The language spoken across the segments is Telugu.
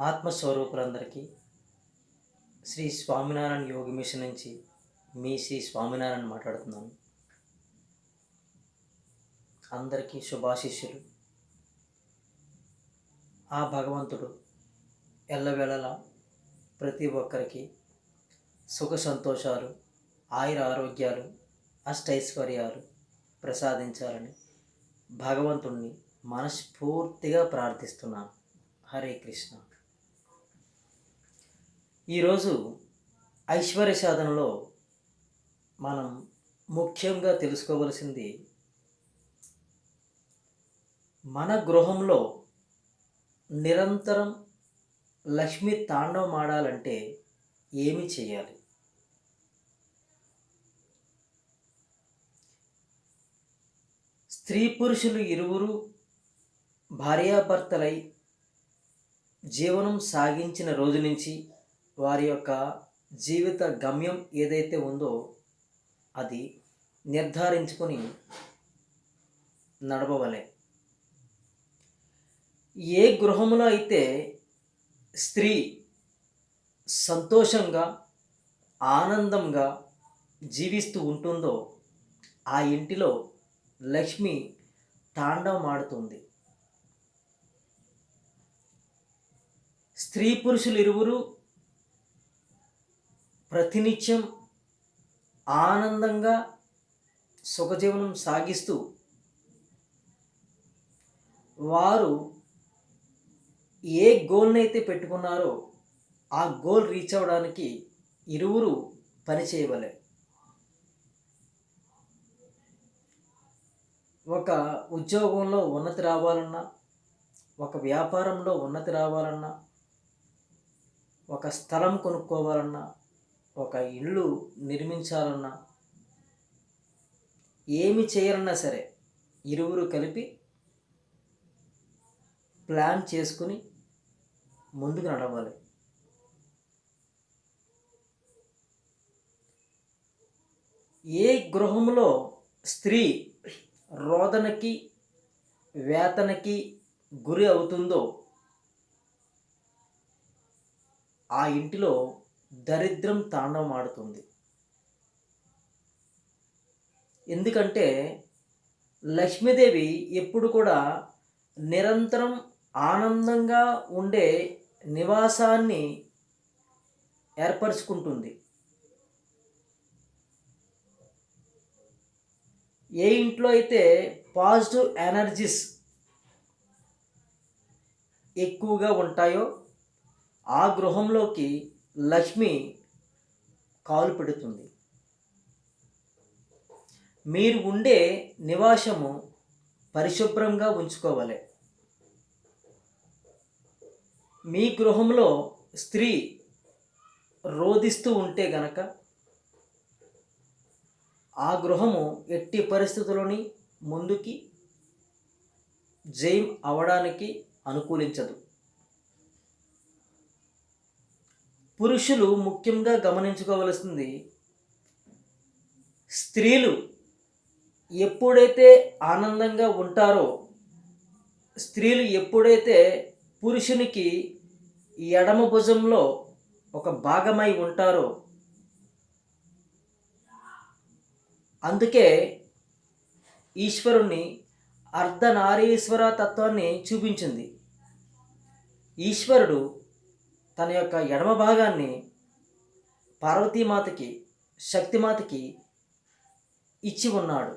ఆత్మస్వరూపులందరికీ శ్రీ స్వామినారాయణ యోగి మిషన్ నుంచి మీ శ్రీ స్వామినారాయణ మాట్లాడుతున్నాను. అందరికీ శుభాశిష్యులు ఆ భగవంతుడు ఎల్లవేళలా ప్రతి ఒక్కరికి సుఖ సంతోషాలు ఆయుర ఆరోగ్యాలు అష్టైశ్వర్యాలు ప్రసాదించాలని భగవంతుణ్ణి మనస్ఫూర్తిగా ప్రార్థిస్తున్నాను. హరే కృష్ణ. ఈరోజు ఐశ్వర్య సాధనలో మనం ముఖ్యంగా తెలుసుకోవలసింది మన గృహంలో నిరంతరం లక్ష్మి తాండవం ఆడాలంటే ఏమి చేయాలి? స్త్రీ పురుషులు ఇరువురు భార్యాభర్తలై జీవనం సాగించిన రోజు నుంచి వారి యొక్క జీవిత గమ్యం ఏదైతే ఉందో అది నిర్ధారించుకొని నడవవలే ఏ గృహములో అయితే స్త్రీ సంతోషంగా ఆనందంగా జీవిస్తూ ఉంటుందో ఆ ఇంటిలో లక్ష్మి తాండవమాడుతుంది. స్త్రీ పురుషులు ఇరువురు ప్రతినిత్యం ఆనందంగా సుఖజీవనం సాగిస్తూ వారు ఏ గోల్ని అయితే పెట్టుకున్నారో ఆ గోల్ రీచ్ అవ్వడానికి ఇరువురు పని చేయవలే. ఒక ఉద్యోగంలో ఉన్నతి రావాలన్నా ఒక వ్యాపారంలో ఉన్నతి రావాలన్నా ఒక స్థలం కొనుక్కోవాలన్నా ఒక ఇల్లు నిర్మించాలన్నా ఏమి చేయాలన్నా సరే ఇరువురు కలిపి ప్లాన్ చేసుకుని ముందుకు నడవాలి. ఏ గృహంలో స్త్రీ రోదనకి వేతనకి గురి అవుతుందో ఆ ఇంటిలో దరిద్రం తాండవమాడుతుంది. ఎందుకంటే లక్ష్మీదేవి ఎప్పుడు కూడా నిరంతరం ఆనందంగా ఉండే నివాసాన్ని ఏర్పరచుకుంటుంది. ఏ ఇంట్లో అయితే పాజిటివ్ ఎనర్జీస్ ఎక్కువగా ఉంటాయో ఆ గృహంలోకి లక్ష్మి కాలు పెడుతుంది. మీరు ఉండే నివాసము పరిశుభ్రంగా ఉంచుకోవాలి. మీ గృహంలో స్త్రీ రోధిస్తూ ఉంటే గనక ఆ గృహము ఎట్టి పరిస్థితుల్లోని ముందుకి జైమ్ అవడానికి అనుకూలించదు. పురుషులు ముఖ్యంగా గమనించుకోవలసింది స్త్రీలు ఎప్పుడైతే ఆనందంగా ఉంటారో స్త్రీలు ఎప్పుడైతే పురుషునికి ఎడమ భుజంలో ఒక భాగమై ఉంటారో అందుకే ఈశ్వరుణ్ణి అర్ధనారీశ్వర తత్వాన్ని చూపించింది. ఈశ్వరుడు తన యొక్క ఎడమ భాగాన్ని పార్వతీమాతకి శక్తిమాతకి ఇచ్చి ఉన్నాడు.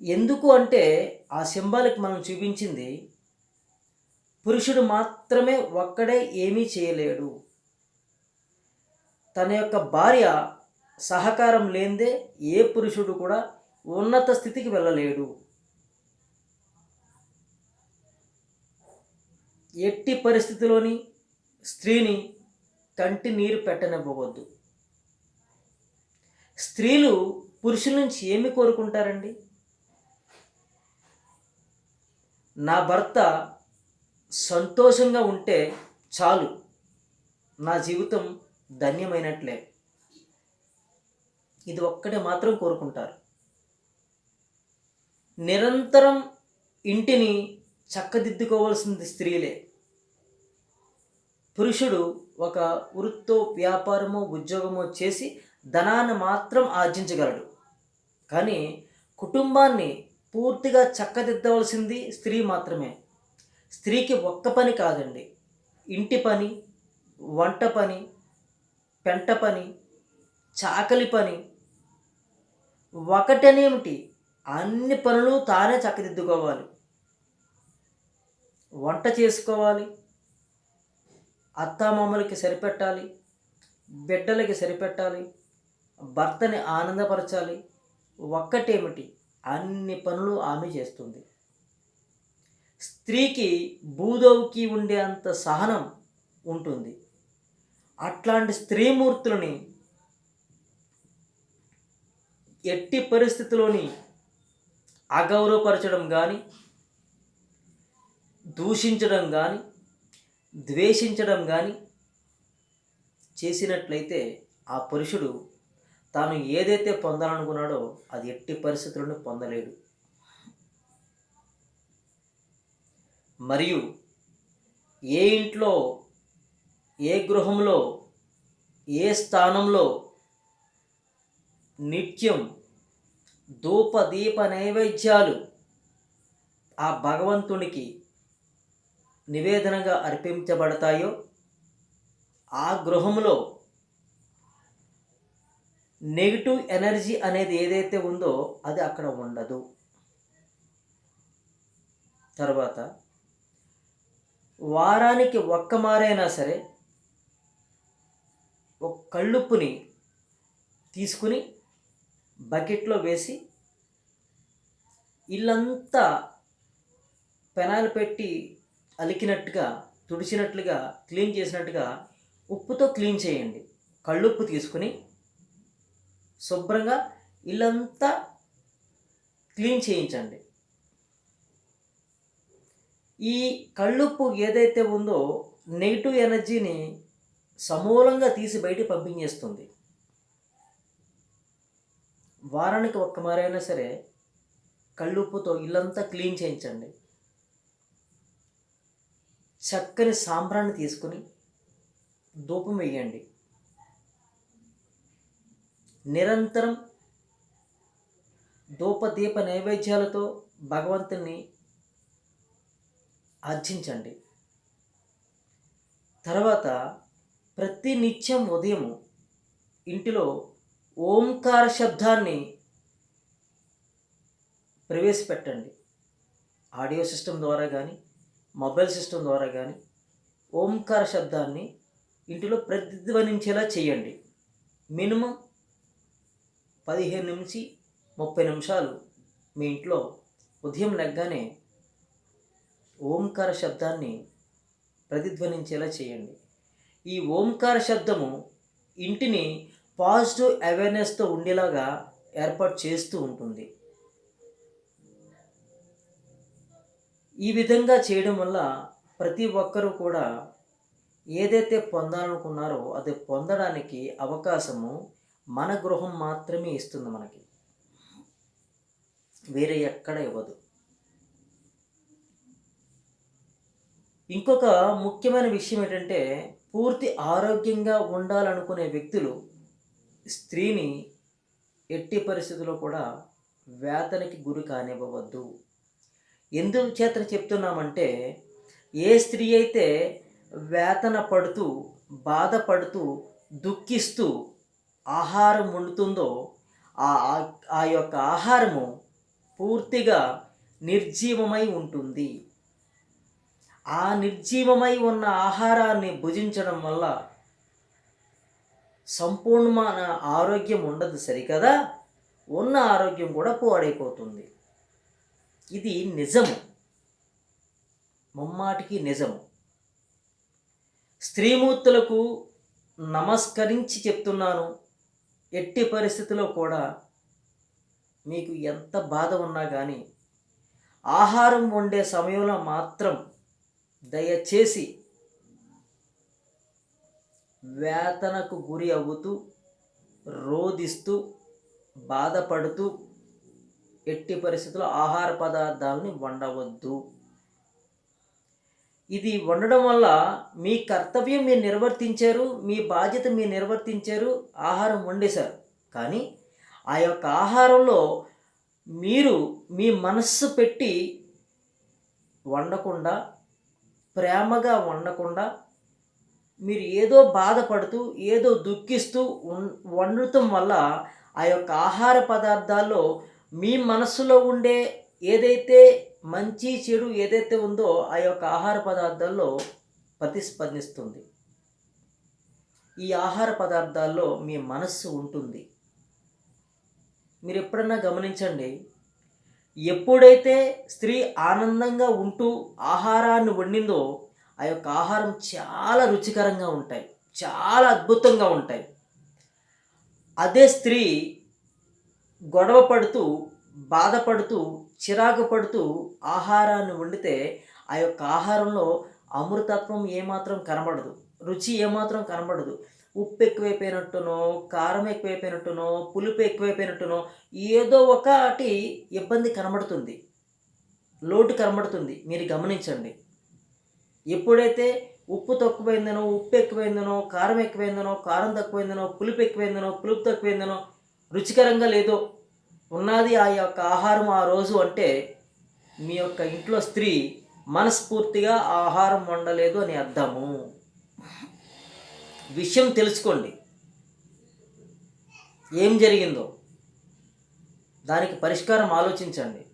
ఎందుకు అంటే ఆ సింబాలిక్ మనం చూపించింది పురుషుడు మాత్రమే ఒక్కడే ఏమీ చేయలేడు. తన యొక్క భార్య సహకారం లేనిదే ఏ పురుషుడు కూడా ఉన్నత స్థితికి వెళ్ళలేడు. ఎట్టి పరిస్థితిలోని స్త్రీని కంటి నీరు పెట్టనివ్వవద్దు. స్త్రీలు పురుషుల నుంచి ఏమి కోరుకుంటారండి? నా భర్త సంతోషంగా ఉంటే చాలు. నా జీవితం ధన్యమైనట్లే. ఇది ఒక్కటే మాత్రం కోరుకుంటారు. నిరంతరం ఇంటిని చక్కదిద్దుకోవాల్సింది స్త్రీలే. పురుషుడు ఒక వృత్తో వ్యాపారమో ఉద్యోగమో చేసి ధనాన్ని మాత్రం ఆర్జించగలడు. కానీ కుటుంబాన్ని పూర్తిగా చక్కదిద్దవలసింది స్త్రీ మాత్రమే. స్త్రీకి ఒక్క పని కాదండి. ఇంటి పని వంట పని పెంట పని చాకలి పని. ఒకటనేమిటి? అన్ని పనులు తానే చక్కదిద్దుకోవాలి. వంట చేసుకోవాలి. అత్తామామలకి సరిపెట్టాలి బిడ్డలకి సరిపెట్టాలి భర్తని ఆనందపరచాలి. ఒక్కటేమిటి? అన్ని పనులు ఆమె చేస్తుంది. స్త్రీకి భూదవుకి ఉండే అంత సహనం ఉంటుంది. అట్లాంటి స్త్రీమూర్తులని ఎట్టి పరిస్థితిలోని అగౌరవపరచడం కానీ దూషించడం కానీ ద్వేషించడం కానీ చేసినట్లయితే ఆ పురుషుడు తాను ఏదైతే పొందాలనుకున్నాడో అది ఎట్టి పరిస్థితులను పొందలేడు. మరియు ఏ ఇంట్లో ఏ గృహంలో ఏ స్థానంలో నిత్యం ధూప దీప నైవేద్యాలు ఆ భగవంతునికి నివేదనగా అర్పించబడతాయో ఆ గృహంలో నెగిటివ్ ఎనర్జీ అనేది ఏదైతే ఉందో అది అక్కడ ఉండదు. తర్వాత వారానికి ఒక్క మారైనా సరే ఒక కళ్ళుప్పుని తీసుకుని బకెట్లో వేసి ఇల్లంతా పెనాలు పెట్టి అలికినట్టుగా తుడిచినట్లుగా క్లీన్ చేసినట్టుగా ఉప్పుతో క్లీన్ చేయండి. కళ్ళుప్పు తీసుకుని శుభ్రంగా ఇల్లంతా క్లీన్ చేయించండి. ఈ కళ్ళుప్పు ఏదైతే ఉందో నెగిటివ్ ఎనర్జీని సమూలంగా తీసి బయటికి పంపించేస్తుంది. వారానికి ఒక్క మారైనా సరే కళ్ళుప్పుతో ఇల్లంతా క్లీన్ చేయించండి. చక్కని సాంబ్రాన్ని తీసుకుని ధూపం వేయండి నిరంతరం ధూపదీప నైవేద్యాలతో భగవంతుని అర్జించండి తర్వాత ప్రతి నిత్యం ఉదయం ఇంటిలో ఓంకార శబ్దాన్ని ప్రవేశపెట్టండి. ఆడియో సిస్టమ్ ద్వారా కానీ మొబైల్ సిస్టమ్ ద్వారా కానీ ఓంకార శబ్దాన్ని ఇంటిలో ప్రతిధ్వనించేలా చేయండి. మినిమం పదిహేను నుంచి ముప్పై నిమిషాలు మీ ఇంట్లో ఉదయం లెగ్గానే ఓంకార శబ్దాన్ని ప్రతిధ్వనించేలా చేయండి. ఈ ఓంకార శబ్దము ఇంటిని పాజిటివ్ అవేర్నెస్తో ఉండేలాగా ఏర్పాటు చేస్తూ ఉంటుంది. ఈ విధంగా చేయడం వల్ల ప్రతి ఒక్కరూ కూడా ఏదైతే పొందాలనుకున్నారో అది పొందడానికి అవకాశము మన గృహం మాత్రమే ఇస్తుంది మనకి. వేరే ఎక్కడ ఇవ్వదు. ఇంకొక ముఖ్యమైన విషయం ఏంటంటే పూర్తి ఆరోగ్యంగా ఉండాలనుకునే వ్యక్తులు స్త్రీని ఎట్టి పరిస్థితుల్లో కూడా వేతనకి గురి కానివ్వవద్దు. ఎందుకు చేత చెప్తున్నామంటే ఏ స్త్రీ అయితే వేతన పడుతూ బాధపడుతూ దుఃఖిస్తూ ఆహారం వండుతుందో ఆ ఆ యొక్క ఆహారము పూర్తిగా నిర్జీవమై ఉంటుంది. ఆ నిర్జీవమై ఉన్న ఆహారాన్ని భుజించడం వల్ల సంపూర్ణమైన ఆరోగ్యం ఉండదు సరికదా? ఉన్న ఆరోగ్యం కూడా పాడైపోతుంది. ఇది నిజము. ముమ్మాటికి నిజము. స్త్రీమూర్తులకు నమస్కరించి చెప్తున్నాను. ఎట్టి పరిస్థితిలో కూడా మీకు ఎంత బాధ ఉన్నా కానీ ఆహారం వండే సమయంలో మాత్రం దయచేసి వేతనకు గురి అవుతూ రోధిస్తూ బాధపడుతూ ఎట్టి పరిస్థితుల్లో ఆహార పదార్థాలని వండవద్దు. ఇది వండడం వల్ల మీ కర్తవ్యం మీరు నిర్వర్తించారు మీ బాధ్యత మీరు నిర్వర్తించారు ఆహారం వండేశారు. కానీ ఆ యొక్క ఆహారంలో మీరు మీ మనస్సు పెట్టి వండకుండా ప్రేమగా వండకుండా మీరు ఏదో బాధపడుతూ ఏదో దుఃఖిస్తూ వండటం వల్ల ఆ యొక్క ఆహార పదార్థాల్లో మీ మనస్సులో ఉండే ఏదైతే మంచి చెడు ఏదైతే ఉందో ఆ యొక్క ఆహార పదార్థాల్లో ప్రతిస్పందిస్తుంది. ఈ ఆహార పదార్థాల్లో మీ మనస్సు ఉంటుంది. మీరు ఎప్పుడన్నా గమనించండి ఎప్పుడైతే స్త్రీ ఆనందంగా ఉంటూ ఆహారాన్ని వండిందో ఆ యొక్క ఆహారం చాలా రుచికరంగా ఉంటాయి చాలా అద్భుతంగా ఉంటాయి. అదే స్త్రీ గొడవ పడుతూ బాధపడుతూ చిరాకు పడుతూ ఆహారాన్ని వండితే ఆ యొక్క ఆహారంలో అమృతత్వం ఏమాత్రం కనబడదు. రుచి ఏమాత్రం కనబడదు. ఉప్పు ఎక్కువైపోయినట్టునో కారం ఎక్కువైపోయినట్టునో పులుపు ఎక్కువైపోయినట్టునో ఏదో ఒకటి ఇబ్బంది కనబడుతుంది. లోటు కనబడుతుంది. మీరు గమనించండి. ఎప్పుడైతే ఉప్పు తక్కువైందనో ఉప్పు ఎక్కువైందనో కారం ఎక్కువైందనో కారం తక్కువైందనో పులుపు ఎక్కువైందనో పులుపు తక్కువైందనో రుచికరంగా లేదో ఉన్నది ఆ యొక్క ఆహారం ఆ రోజు అంటే మీ యొక్క ఇంట్లో స్త్రీ మనస్ఫూర్తిగా ఆహారం వండలేదు అని అర్థము. విషయం తెలుసుకోండి. ఏం జరిగిందో. దానికి పరిష్కారం ఆలోచించండి.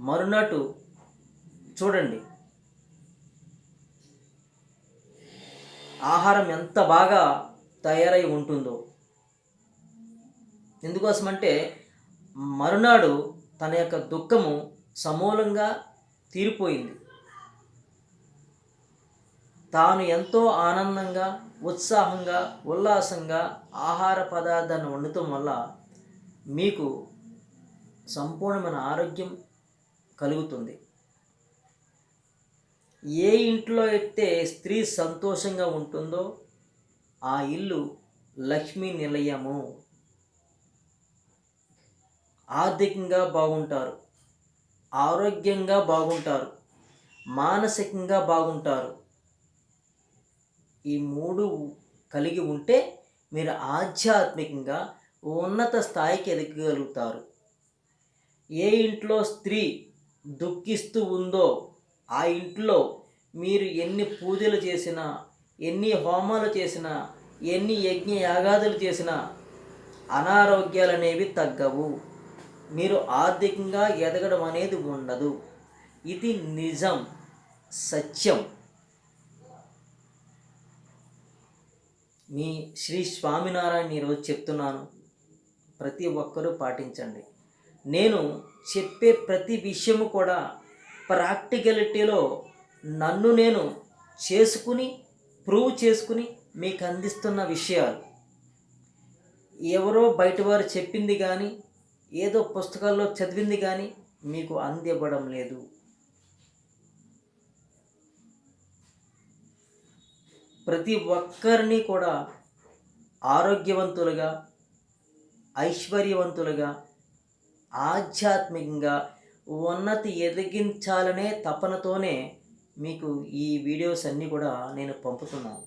మరునాటు చూడండి. ఆహారం ఎంత బాగా తయారై ఉంటుందో. ఎందుకోసమంటే మరునాడు తన యొక్క దుఃఖము సమూలంగా తీరిపోయింది. తాను ఎంతో ఆనందంగా ఉత్సాహంగా ఉల్లాసంగా ఆహార పదార్థాన్ని వండటం వల్ల మీకు సంపూర్ణమైన ఆరోగ్యం కలుగుతుంది. ఏ ఇంట్లో అయితే స్త్రీ సంతోషంగా ఉంటుందో ఆ ఇల్లు లక్ష్మీ నిలయము. ఆర్థికంగా బాగుంటారు. ఆరోగ్యంగా బాగుంటారు. మానసికంగా బాగుంటారు. ఈ మూడు కలిగి ఉంటే మీరు ఆధ్యాత్మికంగా ఉన్నత స్థాయికి ఎదగగలుగుతారు ఏ ఇంట్లో స్త్రీ దుఃఖిస్తూ ఉందో ఆ ఇంట్లో మీరు ఎన్ని పూజలు చేసినా ఎన్ని హోమాలు చేసినా ఎన్ని యజ్ఞ యాగాదులు చేసినా అనారోగ్యాలు అనేవి తగ్గవు. మీరు ఆర్థికంగా ఎదగడం అనేది ఉండదు. ఇది నిజం సత్యం. మీ శ్రీ స్వామినారాయణ ఈరోజు చెప్తున్నాను. ప్రతి ఒక్కరూ పాటించండి. నేను చెప్పే ప్రతి విషయము కూడా ప్రాక్టికలిటీలో నన్ను నేను చేసుకుని ప్రూవ్ చేసుకుని మీకు అందిస్తున్న విషయాలు. ఎవరో బయట వారు చెప్పింది కానీ ఏదో పుస్తకాల్లో చదివింది కానీ మీకు అందివ్వడం లేదు. ప్రతి ఒక్కరిని కూడా ఆరోగ్యవంతులుగా ఐశ్వర్యవంతులుగా ఆధ్యాత్మికంగా ఉన్నతి ఎదిగించాలనే తపనతోనే మీకు ఈ వీడియోస్ అన్నీ కూడా నేను పంపుతున్నాను.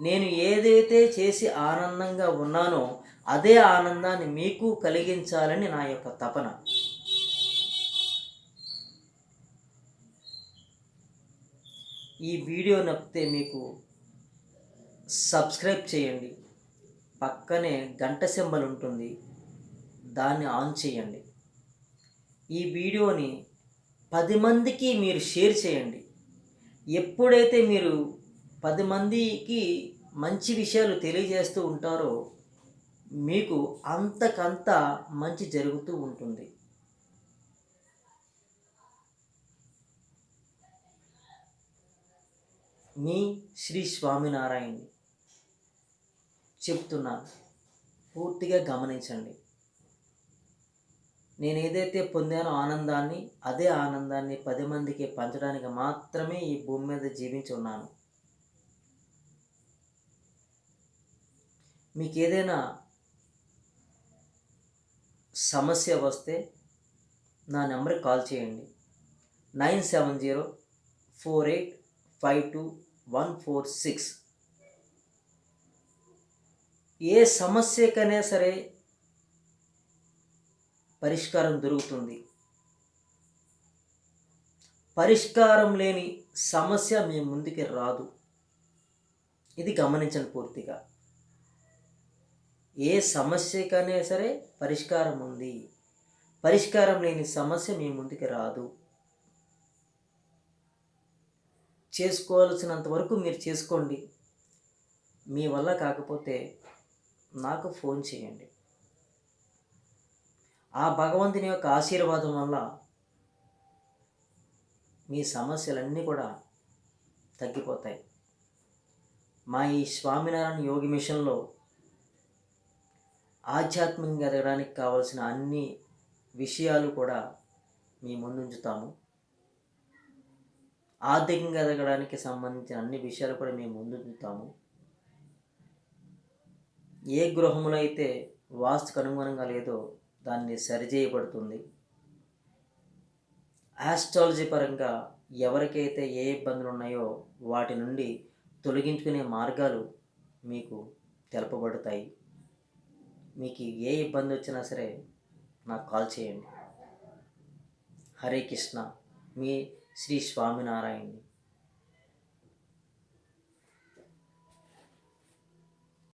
నేను ఏదైతే చేసి ఆనందంగా ఉన్నానో అదే ఆనందాన్ని మీకు కలిగించాలని నా యొక్క తపన. ఈ వీడియో నప్పితే మీకు సబ్స్క్రైబ్ చేయండి. పక్కనే గంట సింబల్ ఉంటుంది. దాన్ని ఆన్ చేయండి. ఈ వీడియోని పది మందికి మీరు షేర్ చేయండి. ఎప్పుడైతే మీరు పది మందికి మంచి విషయాలు తెలియజేస్తూ ఉంటారో మీకు అంతకంత మంచి జరుగుతూ ఉంటుంది. మీ శ్రీ స్వామినారాయణ చెప్తున్నాను పూర్తిగా గమనించండి. నేను ఏదైతే పొందానో ఆనందాన్ని అదే ఆనందాన్ని పది మందికి పంచడానికి మాత్రమే ఈ భూమి మీద జీవించి ఉన్నాను. మీకు ఏదైనా సమస్య వస్తే నా నెంబర్కి కాల్ చేయండి. Nine seven zero four eight five two one four six. ఏ సమస్యకైనా సరే పరిష్కారం దొరుకుతుంది. పరిష్కారం లేని సమస్య మీ ముందుకి రాదు. ఇది గమనించండి పూర్తిగా. ఏ సమస్యకైనా సరే పరిష్కారం ఉంది. పరిష్కారం లేని సమస్య మీ ముందుకి రాదు. చేసుకోవాల్సినంత వరకు మీరు చేసుకోండి. మీ వల్ల కాకపోతే నాకు ఫోన్ చేయండి. ఆ భగవంతుని యొక్క ఆశీర్వాదం వల్ల మీ సమస్యలన్నీ కూడా తగ్గిపోతాయి. మా ఈ స్వామినారాయణ యోగి మిషన్లో ఆధ్యాత్మికంగా ఎదగడానికి కావలసిన అన్ని విషయాలు కూడా మీ ముందుంచుతాము. ఆర్థికంగా ఎదగడానికి సంబంధించిన అన్ని విషయాలు కూడా మేము ముందుంచుతాము. ఏ గృహములో అయితే వాస్తుకు అనుగుణంగా లేదో దాన్ని సరిచేయబడుతుంది. ఆస్ట్రాలజీ పరంగా ఎవరికైతే ఏ ఇబ్బందులు ఉన్నాయో వాటి నుండి తొలగించుకునే మార్గాలు మీకు తెలపబడతాయి. మీకు ఏ ఇబ్బంది వచ్చినా సరే నాకు కాల్ చేయండి. హరే కృష్ణ. మీ శ్రీ స్వామినారాయణ